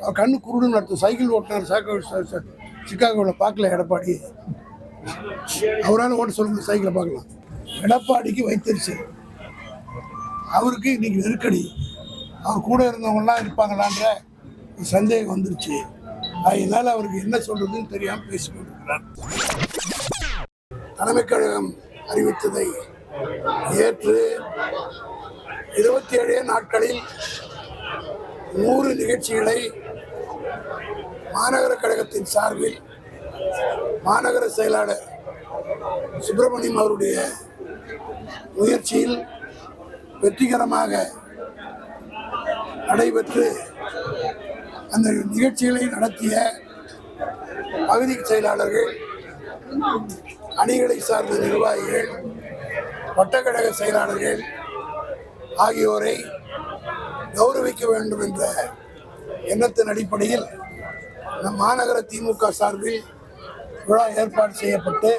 அவர் கண்ணு குருடுன்னு அர்த்தம் cycle ஓட்டினார் choco சிக்காகோவில் பார்க்கல எடப்பாடி. அவரால் ஓட்ட சொல்லுங்க சைக்கிளை பார்க்கலாம். எடப்பாடிக்கு வைத்தறிச்சு அவருக்கு இன்னைக்கு நெருக்கடி. அவர் கூட இருந்தவங்கலாம் இருப்பாங்களான்ற சந்தேகம் வந்துருச்சு. அதனால் அவருக்கு என்ன சொல்கிறதுன்னு தெரியாமல் பேசிக்கொண்டிருக்கிறார். தலைமைக் கழகம் அறிவித்ததை ஏற்று இருபத்தி ஏழே நாட்களில் நூறு நிகழ்ச்சிகளை மாநகர கழகத்தின் சார்பில் மாநகர செயலாளர் சுப்பிரமணியம் அவருடைய முயற்சியில் வெற்றிகரமாக நடைபெற்று அந்த நிகழ்ச்சிகளை நடத்திய பகுதி செயலாளர்கள் அணிகளை சார்ந்த நிர்வாகிகள் வட்டக்கழக செயலாளர்கள் ஆகியோரை கௌரவிக்க வேண்டும் என்ற எண்ணத்தின் அடிப்படையில் நம் மாநகர திமுக சார்பில் விழா ஏற்பாடு செய்யப்பட்டு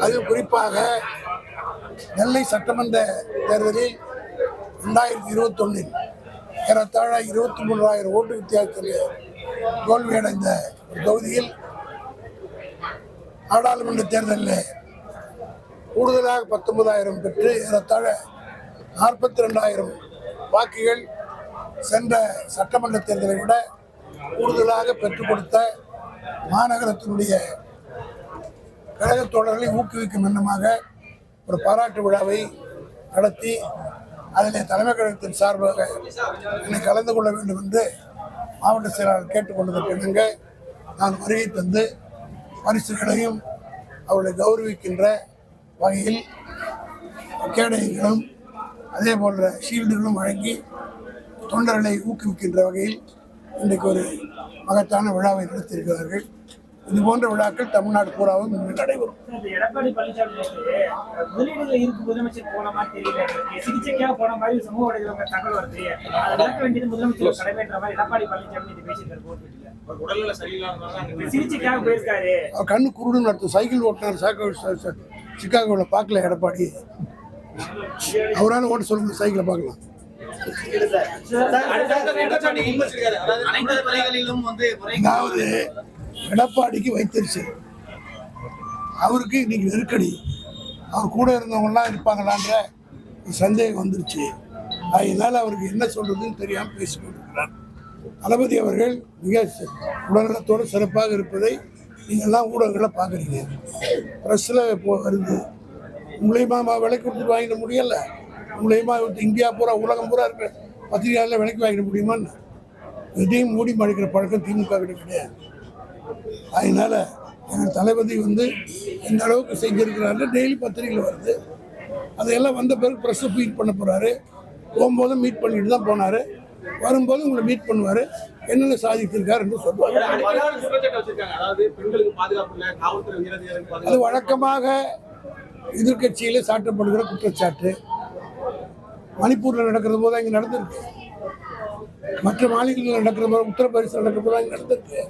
அதில் குறிப்பாக நெல்லை சட்டமன்ற தேர்தலில் ரெண்டாயிரத்தி இருபத்தொன்னில் ஏறத்தாழ இருபத்தி மூன்றாயிரம் ஓட்டு வித்தியாசத்தில் தோல்வியடைந்த ஒரு தொகுதியில் நாடாளுமன்ற தேர்தலில் கூடுதலாக பத்தொன்பதாயிரம் பெற்று ஏறத்தாழ நாற்பத்தி ரெண்டாயிரம் வாக்குகள் சென்ற சட்டமன்ற தேர்தலை விட கூடுதலாக பெற்றுக் கொடுத்த மாநகரத்தினுடைய கழகத் தோழர்களை ஊக்குவிக்கும் எண்ணமாக ஒரு பாராட்டு விழாவை நடத்தி அதிலே தலைமை கழகத்தின் சார்பாக என்னை கலந்து கொள்ள வேண்டும் என்று மாவட்ட செயலாளர் கேட்டுக்கொண்டதற்கு இணங்க நான் வருகை தந்து பரிசுகளையும் அவர்களை கௌரவிக்கின்ற வகையில் கேடயங்களும் அதே போன்ற ஷீல்டுகளும் வழங்கி தொண்டர்களை ஊக்குவிக்கின்ற வகையில் இன்றைக்கு ஒரு மகத்தான விழாவை நடத்தியிருக்கிறார்கள். இது போன்ற விழாக்கள் தமிழ்நாடு பூராவும் இன்று நடைபெறும். எடப்பாடி பழனிசாமி நேத்து முதலீடுகள் இருக்கு முதலமைச்சர் போன மாதிரி தெரியல. எனக்கு. சிகிச்சைக்காக போன மாதிரி சமூக வலைதளங்க தகவல் வருது. அதை விளக்க வேண்டியது முதலமைச்சர் கடமைன்ற மாதிரி எடப்பாடி பழனிசாமி இது பேசியிருக்காரு சிகிச்சைக்காக போயிருக்காரு. கண்ணு குருடுன்னு அர்த்தம் சைக்கிள் ஓட்டினார் சாக்கோ சிக்காகோவில் பார்க்கல எடப்பாடி. அவரால் ஓட்ட சொல்லுங்க சைக்கிளை பார்க்கலாம். அதாவது வந்து எடப்பாடிக்கு வைத்தறிச்சல். அவருக்கு இன்னைக்கு நெருக்கடி. அவர் கூட இருந்தவங்கலாம் இருப்பாங்களான்ற சந்தேகம் வந்துருச்சு. அதனால அவருக்கு என்ன சொல்றதுன்னு தெரியாமல் பேசிக்கொண்டிருக்கிறார் தளபதி அவர்கள் மிக உடல்நலத்தோடு சிறப்பாக இருப்பதை நீங்கள்லாம் ஊடகங்களை பார்க்குறீங்க. ப்ரெஸ்ஸில் இப்போ வருது. உங்களையுமா விலை கொடுத்துட்டு வாங்கிட முடியல. உங்களையுமா இந்தியா பூரா உலகம் பூரா இருக்கிற பத்திரிகையாளர் விலைக்கு வாங்கிட முடியுமான்னு? எதையும் மூடி மறைக்கிற பழக்கம் திமுக கிட்ட கிடையாது. அதனால எங்கள் தளபதி வந்து எந்த அளவுக்கு செஞ்சிருக்கிறாரு டெய்லி பத்திரிகையில் வருது. அதையெல்லாம் வந்த பிறகு ப்ரெஸ்ஸை மீட் பண்ண போகிறாரு போகும்போதும் மீட் பண்ணிட்டு தான் போனார். வரும்போது உங்களை மீட் பண்ணுவார். என்னென்ன சாதித்திருக்காரு என்று சொல்லுவார். அது வழக்கமாக எதிர்க்கட்சியிலே சாட்டப்படுகிற குற்றச்சாட்டு. மணிப்பூரில் நடக்கிறது போது இங்கே நடந்திருக்கு. மற்ற மாநிலங்களில் நடக்கிற போது உத்தரப்பிரதேசத்தில் நடக்கிற போது இங்கே நடந்திருக்கு.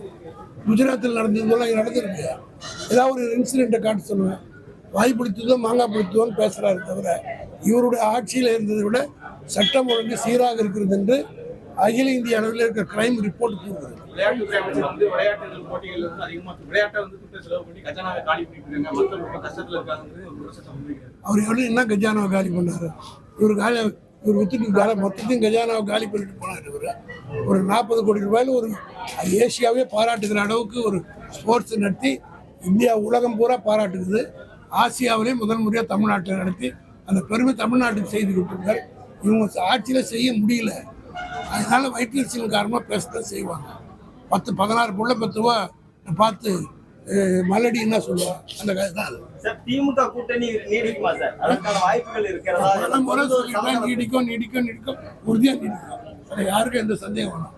குஜராத்தில் நடந்தது போல இங்கே நடந்திருக்கு. ஏதாவது ஒரு இன்சிடெண்ட்டை காட்ட சொல்லுவேன். வாய் பிடித்ததோ மாங்காய் பிடித்ததோன்னு பேசுகிறாரு தவிர இவருடைய ஆட்சியில் இருந்ததை விட சட்டம் ஒழுங்கு சீராக இருக்கிறது என்று அகில இந்திய அளவில் இருக்கிற கிரைம் ரிப்போர்ட் கூறுகிறது. அவர் எவ்வளோ என்ன கஜானாவை காலி பண்ணாரு? இவர் காலி இவர் வித்துட்டு காலி மொத்தத்தையும் கஜானாவை காலி பண்ணிட்டு போனார் இவர். ஒரு நாற்பது கோடி ரூபாயில் ஒரு ஏசியாவே பாராட்டுகிற அளவுக்கு ஒரு ஸ்போர்ட்ஸ் நடத்தி இந்தியா உலகம் பூரா பாராட்டுக்குது ஆசியாவிலே முதல் முறையாக தமிழ்நாட்டில் நடத்தி அந்த பெருமை தமிழ்நாட்டுக்கு செய்து கொடுத்துருக்கார். இவங்க ஆட்சியில் செய்ய முடியல. அதனால வயிற்றுச்சின் காரணமாக பேசத்தான் செய்வாங்க. பத்து பதினாறு புள்ள பத்து ரூபா பார்த்து அஹ், மலடி என்ன சொல்லுவாங்க அந்த கதை தான் அது. திமுக கூட்டணி நீடிக்குமா சார்? அதற்கான வாய்ப்புகள் இருக்கிறதா? பல முறை சொல்லிட்டேன் நீடிக்கும் நீடிக்கும் நீடிக்கும். உறுதியாக நீடிக்கும். யாருக்கும் எந்த சந்தேகம் வேணும்.